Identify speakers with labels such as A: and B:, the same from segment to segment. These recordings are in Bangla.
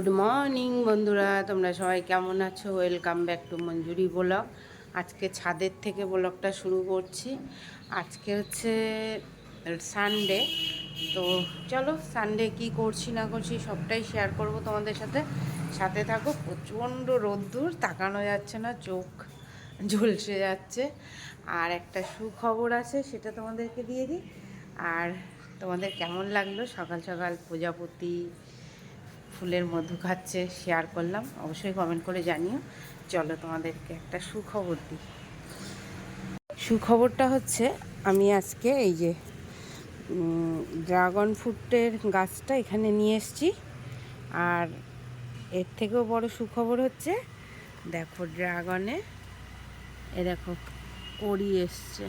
A: গুড মর্নিং বন্ধুরা, তোমরা সবাই কেমন আছো? Welcome back to Manjuri blog. আজকে ছাদের থেকে ব্লগটা শুরু করছি। আজকে হচ্ছে সানডে তো চলো সানডে কি করছি না করছি সবটাই শেয়ার করব তোমাদের সাথে। সাথে থাকো, প্রচণ্ড রোদ্দুর, তাকানো যাচ্ছে না, চোখ ঝলসে যাচ্ছে। আর একটা সুখবর আছে, সেটা তোমাদেরকে দিয়ে দিই। আর তোমাদের কেমন লাগল? সকাল সকাল প্রজাপতি ফুলের মধু খাচ্ছে শেয়ার করলাম। অবশ্যই কমেন্ট করে জানিও। চলো তোমাদেরকে একটা সুখবর দিই। সুখবরটা হচ্ছে, আমি আজকে এই যে ড্রাগন ফ্রুটের গাছটা এখানে নিয়ে এসেছি। আর এর থেকেও বড় সুখবর হচ্ছে, দেখো ড্রাগনে এ দেখো কড়ি এসছে।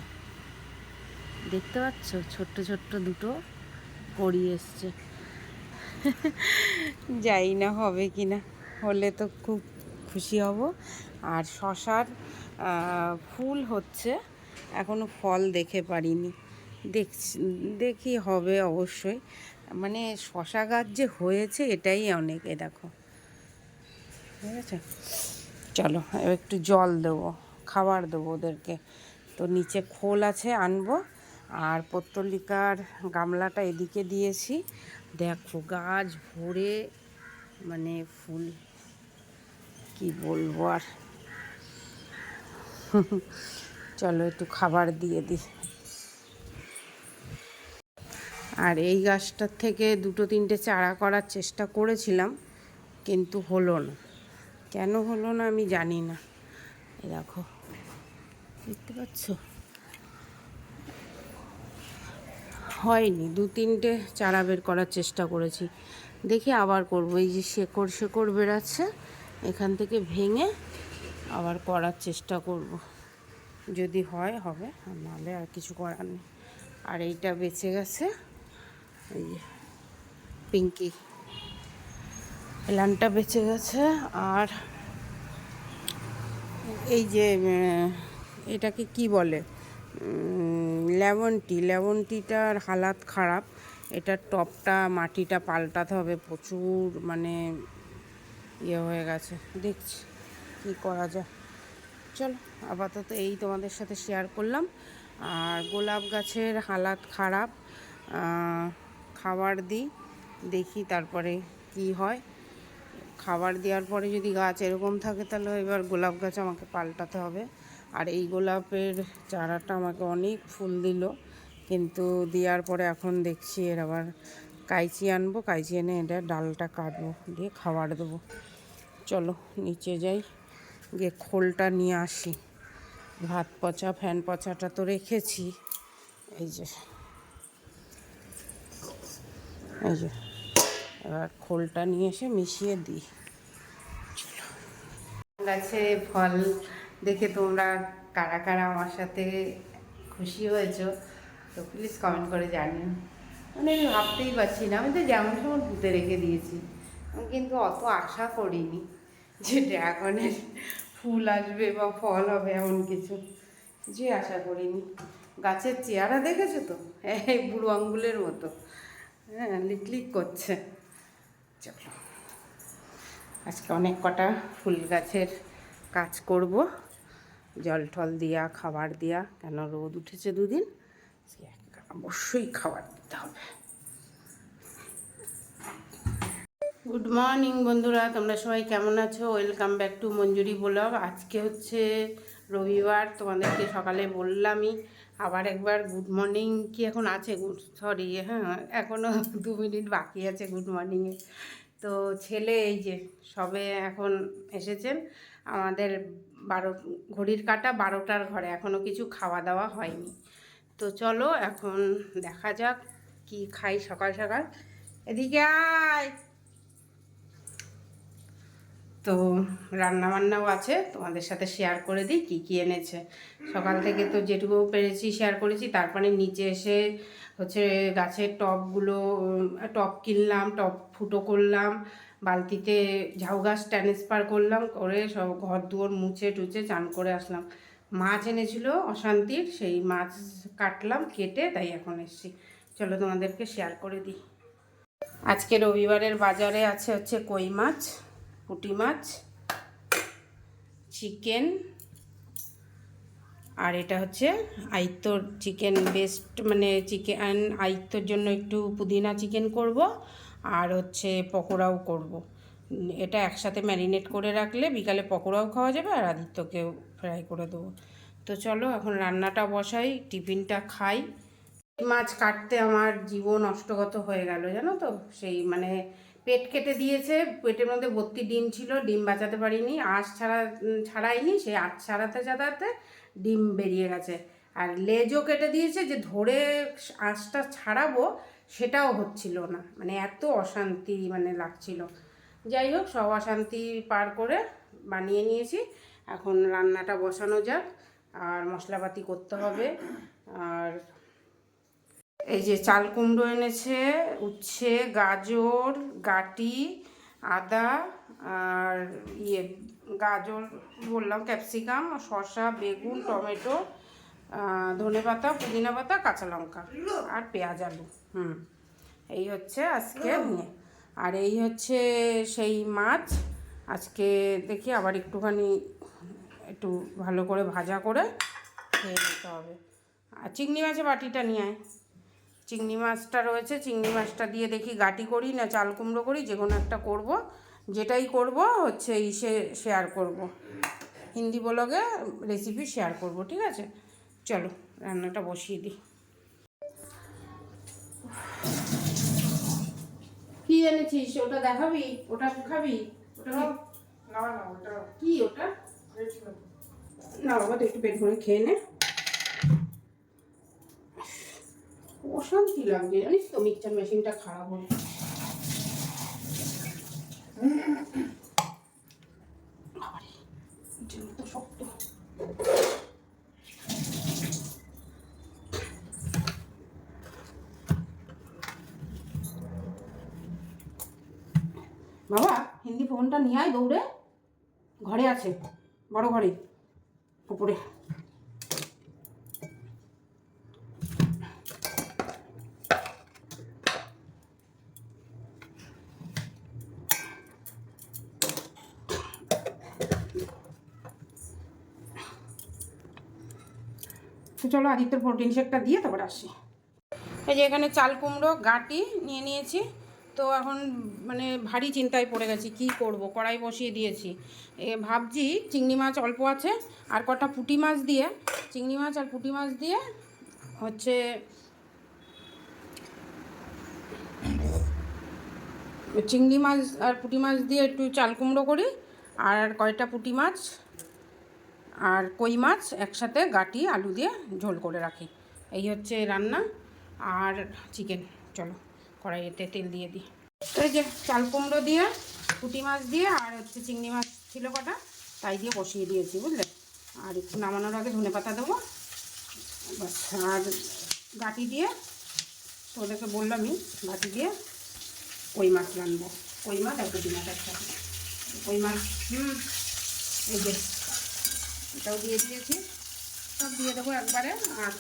A: দেখতে পাচ্ছ? ছোট্ট ছোট্ট দুটো কড়ি এসছে। যাই না হবে কি না, হলে তো খুব খুশি হব। আর শশার ফুল হচ্ছে এখনও ফল দেখে পারিনি। দেখছি, দেখি হবে অবশ্যই। মানে শশা গাছ যে হয়েছে, এটাই অনেক, এ দেখো। ঠিক আছে? চলো একটু জল দেবো, খাবার দেবো ওদেরকে। তো নিচে খোল আছে আনব, আর পত্তলিকার গামলাটা এদিকে দিয়েছি। দেখো, গাছ ভরে মানে ফুল, কি বলব আর? চলো একটু খাবার দিয়ে দিই আর এই গাছটার থেকে দুটো তিনটে চারা করার চেষ্টা করেছিলাম, কিন্তু হলো না। কেন হলো না আমি জানি না। দেখো, দেখতে পাচ্ছ? হয়নি। দু তিনটে চারা বের করার চেষ্টা করেছি। দেখি আবার করব। এই যে শেকড় শেকড় বেরাচ্ছে এখান থেকে ভেঙে আবার করার চেষ্টা করব। যদি হয়, হবে। নাহলে আর কিছু করার নেই। আর এইটা বেঁচে গেছে। এই যে পিঙ্কি। প্ল্যানটা বেঁচে গেছে। আর এই যে এটাকে কি বলে? Lemon tea. লেমন টিটার হালাত খারাপ। এটার টপটা, মাটিটা পাল্টাতে হবে। প্রচুর মানে ইয়ে হয়ে গেছে। দেখছি কী করা যায়। চলো, আপাতত এই তোমাদের সাথে শেয়ার করলাম। আর গোলাপ গাছের হালাত খারাপ। খাবার দিই, দেখি তারপরে কি হয়। খাবার দেওয়ার পরে যদি গাছ এরকম থাকে, তাহলে এবার গোলাপ গাছ আমাকে পাল্টাতে হবে। আর এই গোলাপের চারাটা আমাকে অনেক ফুল দিল, কিন্তু দেওয়ার পরে এখন দেখছি এর আবার কাইচি আনব, কাইচি এনে এটা ডালটা কাটবো, দিয়ে খাবার দেবো। চলো নিচে যাই, গিয়ে খোলটা নিয়ে আসি। ভাত পচা, ফ্যান পচাটা তো রেখেছি। এই যে এই যে, এবার খোলটা নিয়ে এসে মিশিয়ে দিই। গাছে ফল দেখে তোমরা কারা কারা আমার সাথে খুশি হয়েছো, তো প্লিজ কমেন্ট করে জানিও। মানে আমি ভাবতেই পারছি না, আমি তো যেমন সময় পুঁতে রেখে দিয়েছি। আমি কিন্তু অত আশা করিনি যে ড্রাগনের ফুল আসবে বা ফল হবে এমন কিছু, কিছুই আশা করিনি। গাছের চেয়ারা দেখেছ তো? এই বুড়ো আঙ্গুলের মতো। হ্যাঁ লিকলিক করছে। চলো, আজকে অনেক কটা ফুল গাছের কাজ করব। জল টল দিয়া, খাবার দিয়া, কেন রোদ উঠেছে দুদিন? অবশ্যই খাবার দিতে হবে। গুড মর্নিং বন্ধুরা, তোমরা সবাই কেমন আছো? Welcome back to Manjuri blog. আজকে হচ্ছে রবিবার, তোমাদেরকে সকালে বললামই, আবার একবার গুড মর্নিং কি এখন আছে? গুড সরি হ্যাঁ এখনও দু মিনিট বাকি আছে গুড মর্নিংয়ে তো ছেলে এই যে, সবে এখন এসেছেন, আমাদের বারো, ঘড়ির কাটা বারোটার ঘরে এখনও কিছু খাওয়া দাওয়া হয়নি। তো চলো এখন দেখা যাক কি খাই সকাল সকাল। এদিকে আয়। তো রান্না বান্নাও আছে, তোমাদের সাথে শেয়ার করে দিই কী কী এনেছে। সকাল থেকে তো যেটুকু পেরেছি শেয়ার করেছি, তারপরে নিচে এসে হচ্ছে গাছের টবগুলো টব কিনলাম টব ফুটো করলাম বালতিতে ঝাউ গাছ ট্রান্সফার করলাম, করে সব ঘর দুয়ার মুছে টুছে চান করে আসলাম। মাছ এনেছিল অশান্তির, সেই মাছ কাটলাম, কেটে তাই এখন এসছি। চলো তোমাদেরকে শেয়ার করে দিই। আজকে রবিবারের বাজারে আছে হচ্ছে কই মাছ, পুঁটি মাছ, চিকেন, আর এটা হচ্ছে আইত্তর চিকেন বেস্ট মানে চিকেন আইত্তর জন্য একটু পুদিনা চিকেন করব। আর হচ্ছে পকোড়াও করব। এটা একসাথে ম্যারিনেট করে রাখলে বিকালে পকোড়াও খাওয়া যাবে আর আদিত্যকেও ফ্রাই করে দেবো। তো চলো এখন রান্নাটা বসাই, টিফিনটা খাই। মাছ কাটতে আমার জীবন অষ্টগত হয়ে গেল, জানো তো? সেই মানে পেট কেটে দিয়েছে, পেটের মধ্যে ভর্তি ডিম ছিল, ডিম বাঁচাতে পারিনি, আঁশ ছাড়া ছাড়াইনি, সেই আঁশ ছাড়াতে ছাড়াতে ডিম বেরিয়ে গেছে। আর লেজও কেটে দিয়েছে যে ধরে আঁশটা ছাড়াবো সেটাও হচ্ছিল না। মানে এত অশান্তি মানে লাগছিল। যাই হোক, সব অশান্তি পার করে বানিয়ে নিয়েছি। এখন রান্নাটা বসানো যাক, আর মশলাপাতি করতে হবে। আর এই যে চাল কুমড়ো এনেছে, উচ্ছে, গাজর, গাটি, আদা, আর ইয়ে গাজর বললাম, ক্যাপসিকাম, শসা, বেগুন, টমেটো ধনে পাতা, পুদিনা পাতা, কাঁচা লঙ্কা আর পেঁয়াজ, আলু। হুম। এই হচ্ছে আজকে নিয়ে। আর এই হচ্ছে সেই মাছ। আজকে দেখি আবার একটুখানি একটু ভালো করে ভাজা করে খেয়ে নিতে হবে। আর চিংড়ি মাছের বাটিটা নিয়ে আয়। চিংড়ি মাছটা রয়েছে, চিংড়ি মাছটা দিয়ে দেখি গাটি করি না চাল কুমড়ো করি, যে কোনো একটা করব। যেটাই করব, হচ্ছে ইসে শেয়ার করব। হিন্দি ব্লগে রেসিপি শেয়ার করব, ঠিক আছে? চলো রান্নাটা বসিয়ে দিই। কি এনেছিস? ওটা দেখাবি? ওটা খাবি? ওটা
B: না না ওটা
A: কি ওটা? না বাবা তো একটু পেট ভরে খেয়ে নে। অশান্তি লাগছে জানিস তো মিক্সচার মেশিনটা খারাপ হয়ে বাবারে, ইটের মতো শক্ত বাবা ফোনটা নিয়ে আয়, দৌড়ে। ঘরে আছে, বড় ঘরে তো চলো আদিত্যর প্রোটিন শেকটা দিয়ে তারপর আসি। এই যে এখানে চাল কুমড়ো, গাটি নিয়ে নিয়েছি। তো এখন মানে ভারী চিন্তায় পড়ে গেছি, কি করব? কড়াই বসিয়ে দিয়েছি। এ ভাবছি চিংড়ি মাছ অল্প আছে, আর কটা পুঁটি মাছ দিয়ে, চিংড়ি মাছ আর পুঁটি মাছ দিয়ে হচ্ছে চিংড়ি মাছ আর পুঁটি মাছ দিয়ে একটু চাল কুমড়ো করি, আর কয়টা পুঁটি মাছ আর কই মাছ একসাথে গাটি, আলু দিয়ে ঝোল করে রাখি। এই হচ্ছে রান্না, আর চিকেন, চলো। কড়াইতে তেল দিয়ে দিই। তো এই যে চাল কুমড়ো দিয়ে, পুঁটি মাছ দিয়ে আর হচ্ছে চিংড়ি মাছ ছিল কটা, তাই দিয়ে বসিয়ে দিয়েছি, বুঝলে? আর একটু নামানোর আগে ধনে পাতা দেবো। আর গাটি দিয়ে, তোদেরকে বললামই, গাটি দিয়ে কই মাছ রানবো কই মাছ আর পুঁটি মাছ একসাথে। কই মাছ, হুম, এই যে, এটাও দিয়ে দিয়েছি। সব দিয়ে দেবো একবারে, আর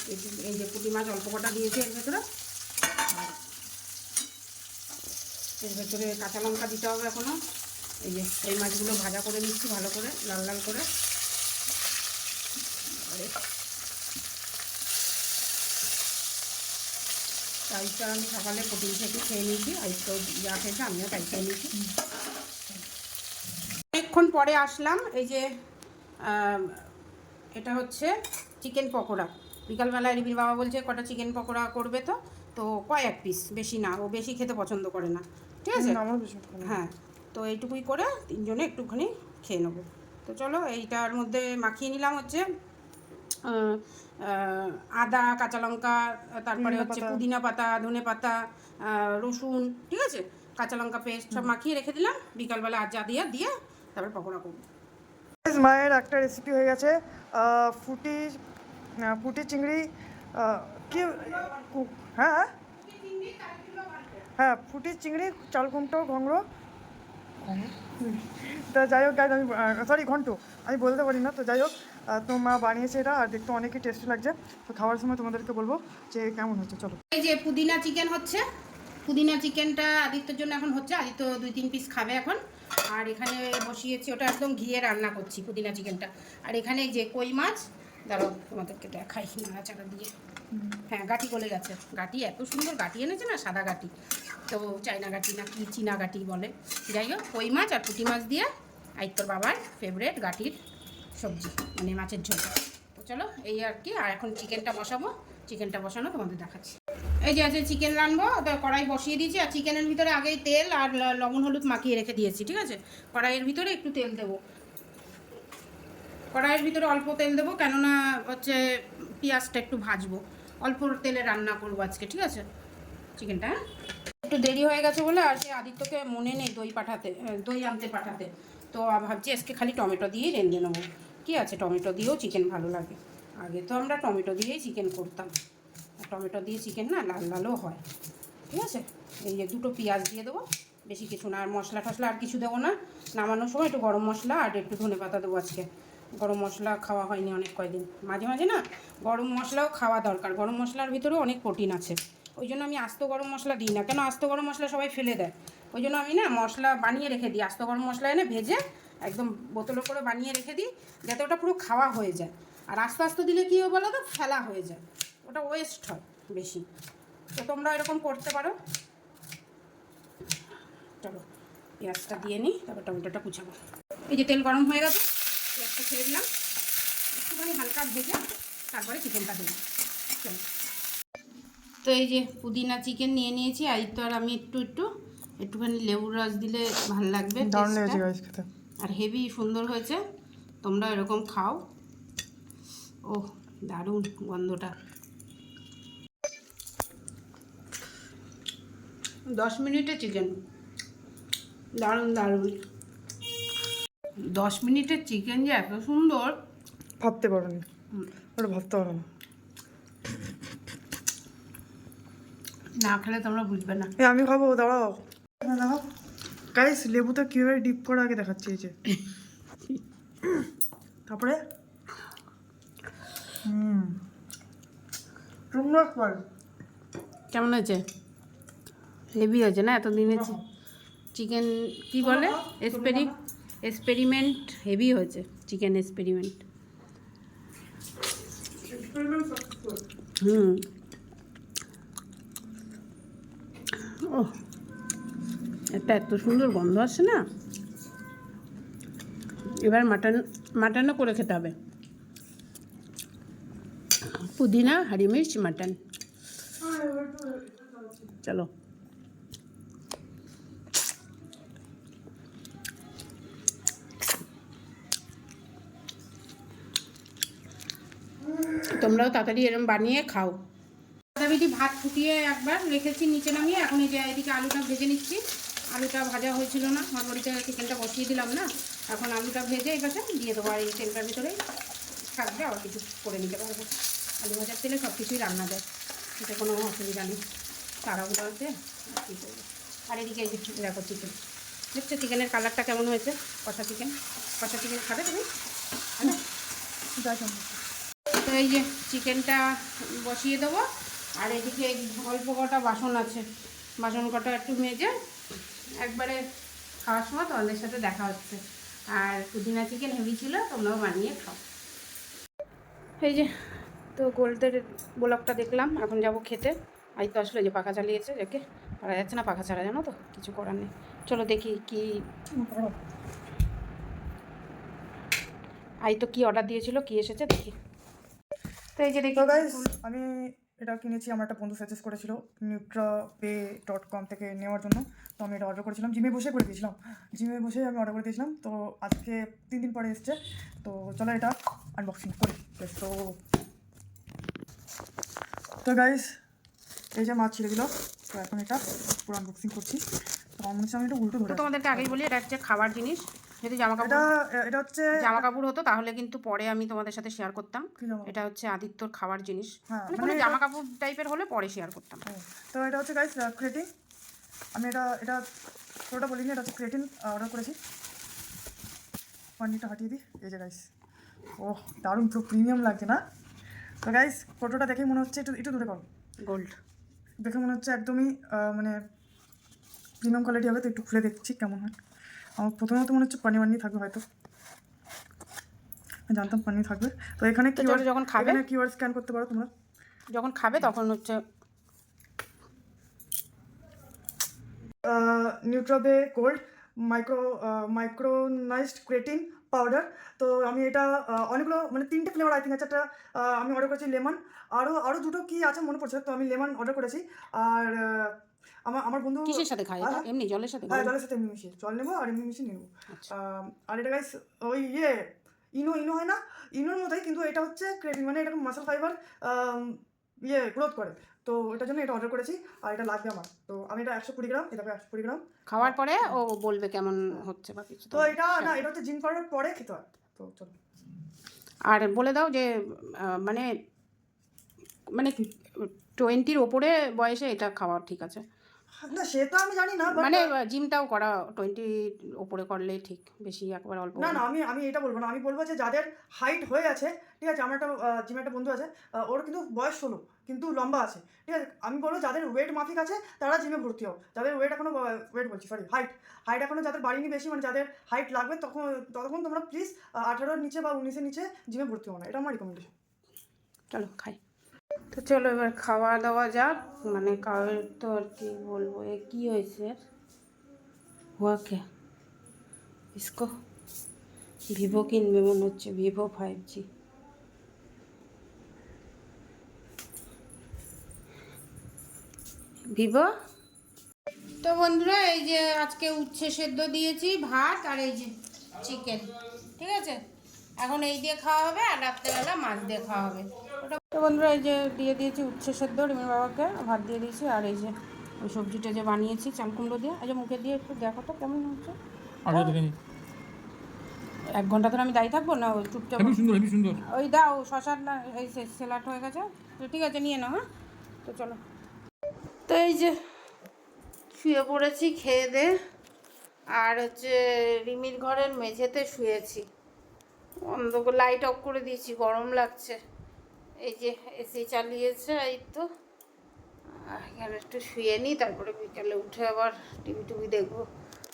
A: এই যে পুঁটি মাছ অল্প কটা দিয়েছি এর ভেতরে আর এর ভেতরে কাঁচা লঙ্কা দিতে হবে এখনও এই যে, এই মাছগুলো ভাজা করে নিচ্ছি ভালো করে, লাল লাল করে। তাইটা আমি সকালে প্রোটিন থেকে খেয়ে নিয়েছি তো যা খেয়েছে, আমিও তাই খেয়ে নিয়েছি। অনেকক্ষণ পরে আসলাম, এই যে এটা হচ্ছে চিকেন পকোড়া। বিকালবেলায় রিবির বাবা বলছে, কটা চিকেন পকোড়া করবে তো? তো কয়েক পিস বেশি না, ও বেশি খেতে পছন্দ করে না। ঠিক আছে? হ্যাঁ তো এইটুকুই করে তিনজনে একটুখানি খেয়ে নেব। তো চলো এইটার মধ্যে মাখিয়ে নিলাম হচ্ছে আদা কাঁচা লঙ্কা তারপরে হচ্ছে পুদিনা পাতা ধনে পাতা রসুন ঠিক আছে? কাঁচা লঙ্কা পেস্ট সব মাখিয়ে রেখে দিলাম। বিকালবেলা আর যা দিয়ে দিয়ে তারপরে পকোড়া করব।
B: মায়ের একটা রেসিপি হয়ে গেছে ফুটি ফুটি চিংড়ি কি কু- হ্যাঁ। হ্যাঁ ফুটি চিংড়ি চাল কুমটো ঘংরো। তা যাই হোক আমি সরি ঘন্ট। আমি বলতে পারি না তো যাই হোক তো মা বানিয়েছে এটা আর দেখতে অনেকই টেস্টি লাগছে। তো খাওয়ার সময় তোমাদেরকে বলব যে কেমন হচ্ছে চলো।
A: এই যে পুদিনা চিকেন হচ্ছে পুদিনা চিকেনটা আদিত্যর জন্য এখন হচ্ছে আদিত্য দুই তিন পিস খাবে এখন। আর এখানে বসিয়েছি ওটা একদম ঘিয়ে রান্না করছি পুদিনা চিকেনটা আর এখানে যে কই মাছ দাঁড়াও তোমাদেরকে দেখাই নাড়াচাড়া দিয়ে। হ্যাঁ গাটি গলে গেছে। গাটি এত সুন্দর গাটি এনেছে না, সাদা গাটি তো চাইনা গাটি না কি চীনা গাটি বলে। যাই হোক, কই মাছ আর পুঁটি মাছ দিয়ে আদিত্যর বাবার ফেভারেট গাটির সবজি মানে মাছের ঝোল। তো চলো, এই আর কি, আর এখন চিকেনটা বসাবো। চিকেনটা বসানো, তোমাদের দেখাচ্ছি। এই যে আছে চিকেন রানবো তো কড়াই বসিয়ে দিয়েছি, আর চিকেনের ভিতরে আগেই তেল আর লবণ, হলুদ মাখিয়ে রেখে দিয়েছি, ঠিক আছে? কড়াইয়ের ভিতরে একটু তেল দেবো। কড়াইয়ের ভিতরে অল্প তেল দেবো, কেননা হচ্ছে পেঁয়াজটা একটু ভাজবো। অল্প তেলে রান্না করব আজকে, ঠিক আছে? চিকেনটা হ্যাঁ? একটু দেরি হয়ে গেছে বলে আর সে আদিত্যকে মনে নেই দই পাঠাতে দই আনতে পাঠাতে। তো ভাবছি আজকে খালি টমেটো দিয়েই রেঁধে নেব। কি আছে? টমেটো দিয়েও চিকেন ভালো লাগে। আগে তো আমরা টমেটো দিয়েই চিকেন করতাম। টমেটো দিয়ে চিকেন না লাল লালও হয়। ঠিক আছে? এই যে দুটো পেঁয়াজ দিয়ে দেবো, বেশি কিছু না। আর মশলা টশলা আর কিছু দেবো না। নামানোর সময় একটু গরম মশলা আর একটু ধনে পাতা দেবো আজকে। গরম মশলা খাওয়া হয়নি অনেক কয়দিন। মাঝে মাঝে না গরম মশলাও খাওয়া দরকার। গরম মশলার ভিতরেও অনেক প্রোটিন আছে। ওই জন্য আমি আস্ত গরম মশলা দিই না। কেন আস্ত গরম মশলা সবাই ফেলে দেয়। ওই জন্য আমি না মশলা বানিয়ে রেখে দিই। আস্ত গরম মশলা এনে ভেজে একদম বোতলে করে বানিয়ে রেখে দিই যাতে ওটা পুরো খাওয়া হয়ে যায়। আর আস্তে আস্তে দিলে কী বলো তো? ফেলা হয়ে যায়। ওটা ওয়েস্ট হয় বেশি। তো তোমরা এরকম করতে পারো। চলো, পেঁয়াজটা দিয়ে নিই। তারপর টমেটোটা কুচাবো। এই যে তেল গরম হয়ে গেছে। পেঁয়াজটা ছেড়ে দিলাম। একটুখানি হালকা ভেজে তারপরে চিকেনটা দেবো। চলো। তো এই যে পুদিনা চিকেন নিয়ে নিয়েছি আদিত্য আর আমি একটু একটু একটুখানি লেবুর রস দিলে ভালো লাগবে আর হেভি সুন্দর হয়েছে তোমরা এরকম খাও। ও দারুণ গন্ধটা। দশ মিনিটে চিকেন দারুণ দারুণ। দশ মিনিটের চিকেন যে এত সুন্দর
B: ভাবতে পারো না ওটা ভাবতে পারো না।
A: না খেলে তোমরা বুঝবে না।
B: এ আমি খাব দাঁড়াও। দেখো গাইস লেবুটা কীভাবে ডিপ করে আগে দেখাচ্ছি এই যে। তারপরে? হুম।
A: কেমন হয়েছে? হেভি হয়েছে না? এতদিনে চিকেন কি বলে? এক্সপেরি এক্সপেরিমেন্ট হেভি হয়েছে চিকেন এক্সপেরিমেন্ট হুম। ও এটা এত সুন্দর গন্ধ আসছে না? এবার মাটন মাটনও করে খেতে হবে। পুদিনা হারি মির্চ মাটন চলো। তোমরাও তাড়াতাড়ি এরকম বানিয়ে খাও। দাবিটি ভাত ফুটিয়ে একবার রেখেছি নিচে নামিয়ে এখন এই যে এদিকে আলুটা ভেজে নিচ্ছি। আলুটা ভাজা হয়েছিল না হরবড়িতে চিকেনটা বসিয়ে দিলাম না। এখন আলুটা ভেজে এই পাশে দিয়ে দেবো আর এই তেলটার ভিতরেই থাকবে আর কিছু করে নিতে পারব। আলু ভাজার তেলে সব কিছুই রান্না দেয় এতে কোনো অসুবিধা নেই। তারাগুলো আছে আর কী করব? আর এদিকে দেখো চিকেন দেখছ চিকেনের কালারটা কেমন হয়েছে? কষা চিকেন কষা চিকেন খাবে তুমি? খাবে তো এই যে চিকেনটা বসিয়ে দেবো। আর এদিকে অল্প কটা বাসন আছে। বাসন কটা একটু মেজে একবারে খাওয়ার সময় তোমাদের সাথে দেখা হচ্ছে। আর পুদিনা চিকেন হেভি ছিল, তোমরাও বানিয়ে খাও। এই যে তো গোল্ডের ব্লগটা দেখলাম, এখন যাব খেতে। আজ তো আসলে যে পাখা চালিয়েছে রেখে পারা যাচ্ছে না পাখা ছাড়া, জানো তো? কিছু করার নেই। চলো দেখি কি আই তো কি অর্ডার দিয়েছিল, কি এসেছে দেখি। তো এই যে দেখি
B: তো গাইস আমি এটা কিনেছি আমার একটা বন্ধু সাজেস্ট করেছিল নিউট্রা পে ডট কম থেকে নেওয়ার জন্য। তো আমি এটা অর্ডার করেছিলাম। জিমে বসে করে দিয়েছিলাম। জিমে বসে আমি অর্ডার করে দিয়েছিলাম। তো আজকে তিন দিন পরে এসছে। তো চলো এটা আনবক্সিং করি। Go. তো গাইস এই যে মাছ ছেড়ে দিল তো এখন এটা পুরো আনবক্সিং করছি। তো আমি এটা উল্টো ধরে
A: তো তোমাদেরকে আগেই বলি এটা হচ্ছে খাবার জিনিস। যদি জামা কাপড়
B: এটা হচ্ছে
A: জামা কাপড় হতো তাহলে কিন্তু পরে আমি তোমাদের সাথে শেয়ার করতাম। এটা হচ্ছে আদিত্যর খাবার জিনিস।
B: হ্যাঁ,
A: মানে জামা কাপড় টাইপের হলে পরে শেয়ার করতাম।
B: তো এটা হচ্ছে গাইস ক্রেটিং আমি এটা এটা পুরোটা বলিনি এটা হচ্ছে ক্রেটিন অর্ডার করেছি। পানিটা হাঁটিয়ে দিই। এই যে গাইস ও দারুণ পুরো প্রিমিয়াম লাগছে না? তো গাইস ফটোটা দেখেই মনে হচ্ছে একটু একটু দূরে করো
A: গোল্ড
B: দেখে মনে হচ্ছে একদমই মানে প্রিমিয়াম কোয়ালিটি হবে তো একটু খুলে দেখছি কেমন হয়। আমার প্রথমত মনে হচ্ছে পানি পানি থাকবে হয়তো। জানতাম পানি থাকবে। তো এখানে
A: তো
B: কিওয়ার্ড
A: যখন খাবে
B: এখানে কিউআর স্ক্যান করতে পারো তোমরা।
A: যখন খাবে তখন হচ্ছে
B: Nutrabay cold micro micronized creatine powder তো আমি এটা অনেকগুলো মানে তিনটে ফ্লেভার আই থিঙ্ক আছে। একটা আমি অর্ডার করেছি লেমন আরও আরও দুটো কি আছে মনে পড়ছে। তো আমি লেমন অর্ডার করেছি। আর আমার আমার বন্ধু
A: কিসের সাথে খায়। এমনি জলের সাথে
B: হ্যাঁ জলের সাথে এমনি মিশিয়ে জল নেব আর এমনি মিশিয়ে নেব।
A: আচ্ছা।
B: আর এটা গাইস ওই ইয়ে ইনো ইনো হয় না? ইনোর মতোই কিন্তু এটা হচ্ছে ক্রেটিন মানে এটা মাসেল ফাইবার ইয়ে গ্রোথ করে। তো এটার জন্য এটা অর্ডার করেছি আর এটা লাগবে আমার। তো আমি এটা একশো কুড়ি গ্রাম এটা একশো কুড়ি গ্রাম।
A: খাওয়ার পরে ও বলবে কেমন হচ্ছে বা কিছু
B: তো এটা না এটা হচ্ছে জিম করার পরে খেতে হয়। তো চলো।
A: আর বলে দাও যে মানে মানে টোয়েন্টির ওপরে বয়সে এটা খাওয়া ঠিক আছে?
B: না সে তো আমি জানি না
A: মানে জিমটাও করা টোয়েন্টি ওপরে করলেই ঠিক বেশি একবার অল্প
B: না না আমি আমি এটা বলব না আমি বলব যে যাদের হাইট হয়ে আছে ঠিক আছে আমার একটা জিমে একটা বন্ধু আছে ওর কিন্তু বয়স ষোলো কিন্তু লম্বা আছে ঠিক আছে আমি বলব যাদের ওয়েট মাফিক আছে তারা জিমে ভর্তি হোক যাদের ওয়েট এখনও ওয়েট বলছি সরি হাইট হাইট এখনও যাদের বাড়িনি বেশি মানে যাদের হাইট লাগবে তখন ততক্ষণ তোমরা প্লিজ আঠারোর নিচে বা উনিশের নিচে জিমে ভর্তি হো না এটা আমার রিকমেন্ডেশন
A: চলো খাই। তো চলো এবার খাওয়া দাওয়া যাক। মানে কাউর তো আর কি বলব? এ কী হয়েছে? হুয়া ইসকো। ভিভো কিনবে মনে হচ্ছে। Vivo five G Vivo? তো বন্ধুরা, এই যে আজকে উচ্ছে সেদ্ধ দিয়েছি, ভাত আর এই যে চিকেন ঠিক আছে? এখন এই দিয়ে খাওয়া হবে আর রাত্রেবেলা মাছ দিয়ে খাওয়া হবে। ওটা তো বন্ধুরা এই যে দিয়ে দিয়েছি উচ্ছে সেদ্ধ রিমির বাবাকে ভাত দিয়ে দিয়েছি আর এই যে ওই সবজিটা যে বানিয়েছি চাল কুমড়ো দিয়ে। এই যে মুখে দিয়ে একটু দেখো তো কেমন হচ্ছে। এক ঘণ্টা ধরে আমি দাঁড়িয়ে থাকব না ওই চুপচাপ
C: সুন্দর হেবি সুন্দর।
A: ওই দাও শশার না এই সেলাট হয়ে গেছে। তো ঠিক আছে নিয়ে নাও হ্যাঁ? তো চলো। তো এই যে শুয়ে পড়েছি খেয়ে দে আর হচ্ছে রিমির ঘরের মেঝেতে শুয়েছি। অন্ধকার লাইট অফ করে দিয়েছি, গরম লাগছে। এই যে এসি চালিয়েছে, এই তো। এখানে একটু শুয়ে নিই তারপরে বিকালে উঠে আবার টিভি টুভি দেখব।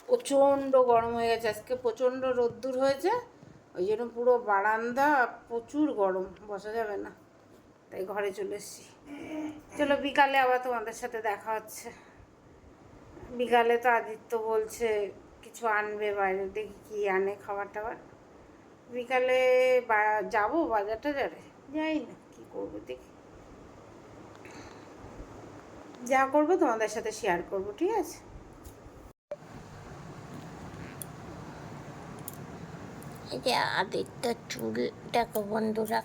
A: প্রচণ্ড গরম হয়ে গেছে, আজকে প্রচণ্ড রোদ্দুর হয়েছে, ওই জন্য পুরো বারান্দা প্রচুর গরম, বসা যাবে না। তাই ঘরে চলে এসেছি। চলো, বিকালে আবার তোমাদের সাথে দেখা হচ্ছে। বিকালে তো আদিত্য বলছে, কিছু আনবে বাইরে, দেখি কি আনে খাবার টাবার বিকালে যাব বাজার টাজারে যাই না, কি করব দেখি। যা করব তোমাদের সাথে শেয়ার করব, ঠিক আছে?
D: এই চুল, দেখো বন্ধুরা।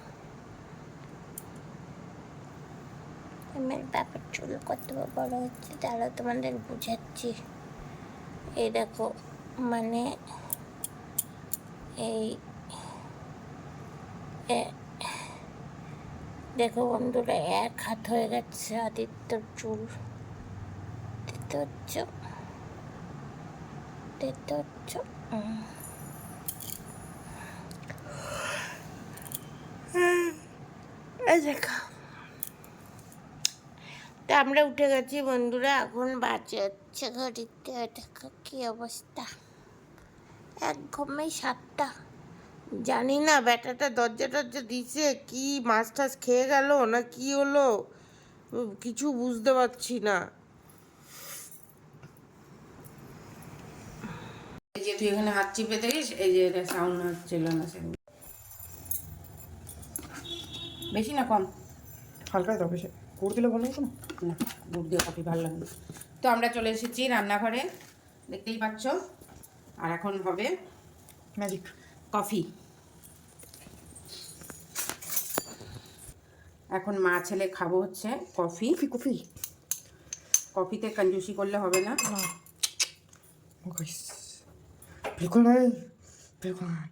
D: আমার বাবার চুল কত বড় হচ্ছে, তারা তোমাদের বুঝাচ্ছি। এই দেখো মানে এই দেখো বন্ধুরা, এক হাত হয়ে গেছে আদিত্যর চুল। দেখতে হচ্ছে দেখতে হচ্ছে তো আমরা উঠে গেছি বন্ধুরা, এখন বাজে হচ্ছে ঘড়িতে। দেখো কি অবস্থা। এক ঘুমেই সাতটা।
E: জানি না ব্যাটাটা দরজা টরজা দিছে কি মাছ টাছ খেয়ে গেল না কি হলো? কিছু বুঝতে পারছি না।
A: এই যে তুই এখানে হাত চিপে দেখিস এই যে এটা সাউন্ড হচ্ছিল না সেগুলো বেশি না কম।
B: হালকাই দাও বেশি। করে দিলে ভালো হতো না?
A: না দুধ দিয়ে কফি ভালো লাগে না। তো আমরা চলে এসেছি রান্নাঘরে দেখতেই পাচ্ছ। আর এখন হবে
B: ম্যাজিক
A: কফি। এখন মা ছেলে খাবো হচ্ছে কফি
B: কফি কফি
A: কফিতে কঞ্জুসি করলে হবে না
B: ना ओ गाइस बिल्कुल नहीं बिल्कुल नहीं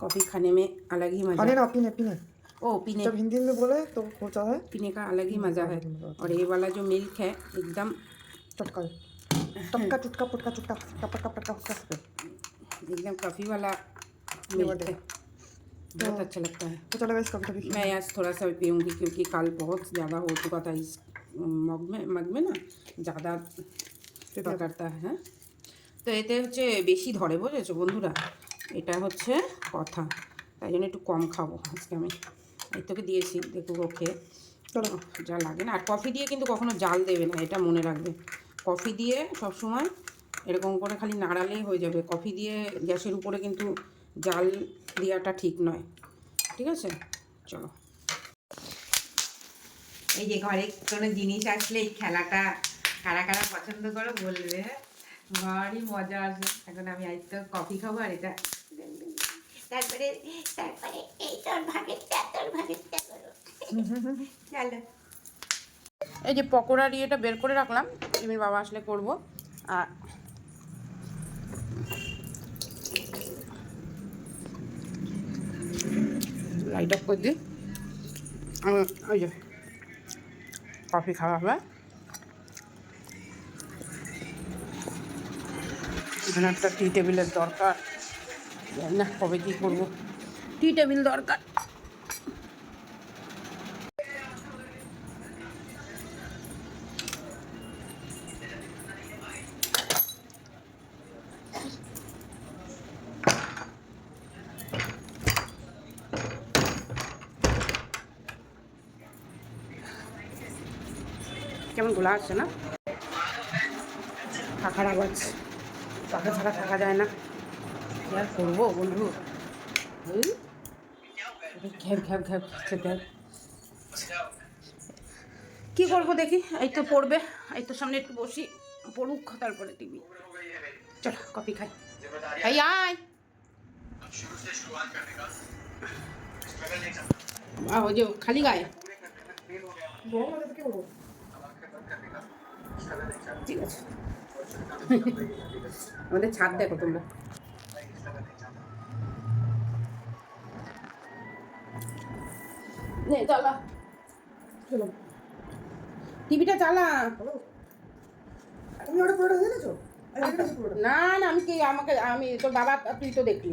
A: कॉफ़ी खाने में अलग ही मज़ा
B: खाने ना पीने पीने
A: ओ पीने
B: जब हिंदी में बोले तो होता है
A: पीने का अलग ही मज़ा है और ये वाला जो मिल्क है एकदम
B: चटका टपका चुटका पुटका चुटका टपका पटका हुक्का
A: एकदम कॉफ़ी वाला मिल्क है बहुत अच्छा लगता है
B: तो चलो गाइस कभी कभी
A: मैं आज थोड़ा सा पीऊँगी क्योंकि कल बहुत ज़्यादा हो चुका था इस मग में मग में ना ज़्यादा পেপার কাটতে হয় হ্যাঁ তো এতে হচ্ছে বেশি ধরে বুঝেছো বন্ধুরা এটা হচ্ছে কথা তাই জন্য একটু কম খাবো আজকে আমি এই তোকে দিয়েছি দেখবো ওকে যা লাগে না আর কফি দিয়ে কিন্তু কখনো জাল দেবে না এটা মনে রাখবে কফি দিয়ে সবসময় এরকম করে খালি নাড়ালেই হয়ে যাবে কফি দিয়ে গ্যাসের উপরে কিন্তু জাল দেওয়াটা ঠিক নয়। ঠিক আছে? চলো। এই যে ঘরে কোনো জিনিস আসলে এই খেলাটা কারা কারা পছন্দ করো বলবে? ভারী মজা আসে এখন আমি আজ তো কফি খাব আর এটা
D: তারপরে তারপরে এই তোর ভাগেরটা তোর ভাগেরটা করো। চলো।
A: এই যে পকোড়ার ইয়েটা বের করে রাখলাম। তুমি বাবা আসলে করব। আর লাইট অফ করে দিই ওই যে কফি খাওয়া হবে এখানে একটা টি টেবিলের দরকার না কবে কী করব। টি টেবিল দরকার? কেমন গোলা আসছে না? থাকার আওয়াজ। পাখা ছাড়া থাকা যায় না। কি আর করব বন্ধু? এই, ঘ্যাব ঘ্যাব ঘ্যাব খেতে হবে। কি করব দেখি? এই তো পড়বে। এই তো সামনে একটু বসি। পড়ুক তারপরে টিভি চলো কফি খাই। এই আয়। ওই যে খালি গায়ে
B: গরম হলে তো কি করব
A: ঠিক আছে আমাদের ছাদ দেখো তোমরা। নে চালা
B: চলো।
A: টিভিটা চালা
B: তুমি ওটা পুরোটা পুরোটা।
A: না না আমি কি আমাকে আমি তোর বাবা তুই তো দেখলি।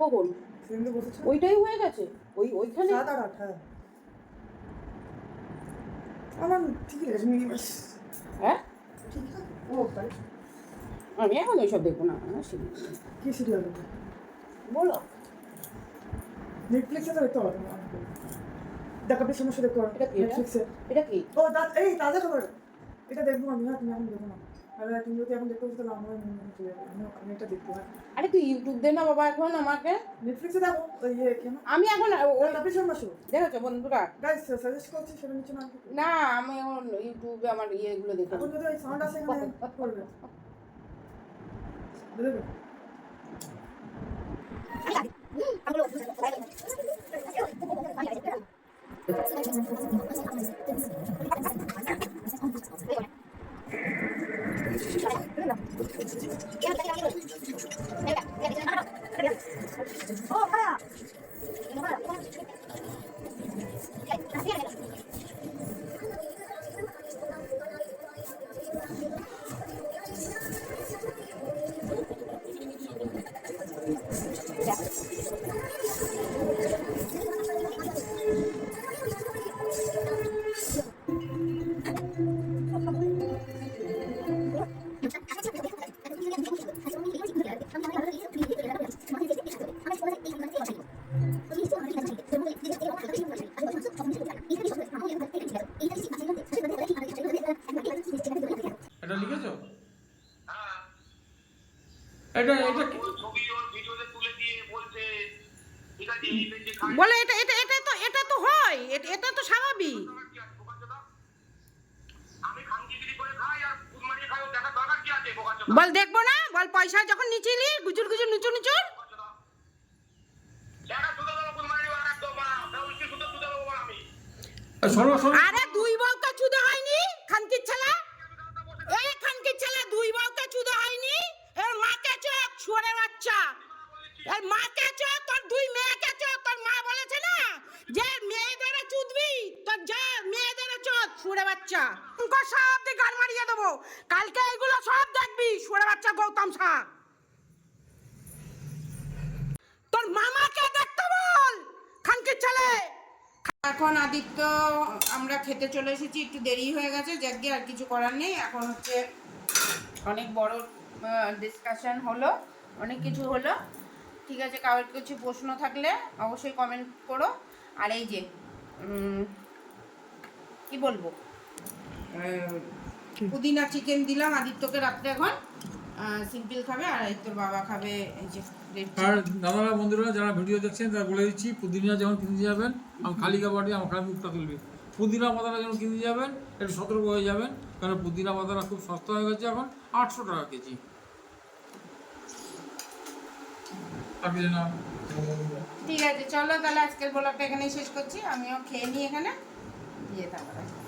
A: কখন? ওইটাই হয়ে গেছে? ওই ওইখানে?
B: হ্যাঁ। আমার ঠিক আছে
A: হ্যাঁ? আমি এখন ওইসব দেখব না
B: কি সিরিয়াল
A: বলো।
B: নেটফ্লিক্সে তো দেখতে হবে দেখাতে সমস্যা দেখতে হবে
A: এটা কি এটা?
B: নেটফ্লিক্সে
A: এটা কি?
B: ও দাদা এই তাজা খবর। এটা দেখব আমি হ্যাঁ তুমি এখন দেখো না। তুমি যদি এখন দেখতে বসে তাহলে আমার আমি আমি এটা দেখতে পারি
A: আরে তুই ইউটিউব দে না বাবা এখন আমাকে।
B: নেটফ্লিক্সে দেখো ওই ইয়ে কেন?
A: আমি এখন
B: কপিল শর্মা শো
A: দেখেছ বন্ধুরা?
B: গাইস সাজেস্ট করছি সেটা নিচে না
A: না আমি এখন ইউটিউবে আমার ইয়েগুলো দেখে
B: এখন যদি ওই সাউন্ড আসে এখানে করবে। বুঝলে
C: এটা এটা এটা
A: বলে এটা এটা এটা তো এটা তো হয় এটা এটা তো স্বাভাবিক। বল দেখব না? বল পয়সা যখন নিচিলি গুজুর গুজুর নিচু নিচুর? আরে দুই বউকে চুদে হয়নি খানকির ছেলে? এই খানকির ছেলে দুই বউকে চুদে হয়নি? চোখ শুয়ারে বাচ্চা। এর মাকে চোখ তোর দুই মেয়েকে চোখ তোর মা বলেছে না যে মেয়েদের চুদবি, তোর যা মেয়েদের চোখ শুয়ারে বাচ্চা। সব দিয়ে গান মারিয়ে দেবো। কালকে এগুলো সব দেখবি শুয়ারে বাচ্চা গৌতম শাহ। তোর মামাকে দেখতে বল, খানকির ছেলে। এখন আদিত্য, আমরা খেতে চলে এসেছি, একটু দেরি হয়ে গেছে যাকে আর কিছু করার নেই। এখন হচ্ছে অনেক বড় ডিসকাশন হলো। অনেক কিছু হলো। ঠিক আছে কারোর কিছু প্রশ্ন থাকলে অবশ্যই কমেন্ট করো। আর এই যে কি বলব? পুদিনা চিকেন দিলাম আদিত্যকে রাত্রে এখন। সিম্পল খাবে আর আদিত্যর বাবা খাবে এই যে
C: আর। দাদারা বন্ধুরা যারা ভিডিও দেখছেন তারা বলে দিচ্ছি পুদিনা যখন কিনতে যাবেন আমি খালি কাবাডি আমার খালি মুখটা তুলবে। পুদিনা পাতাটা যখন কিনতে যাবেন একটু সতর্ক হয়ে যাবেন কারণ পুদিনা পাতাটা খুব সস্তা হয়ে গেছে এখন আটশো টাকা কেজি। না।
A: ঠিক আছে, চলো তাহলে আজকের ব্লগটা এখানেই শেষ করছি। আমিও খেয়ে নিই এখানে। দিয়ে তারপরে।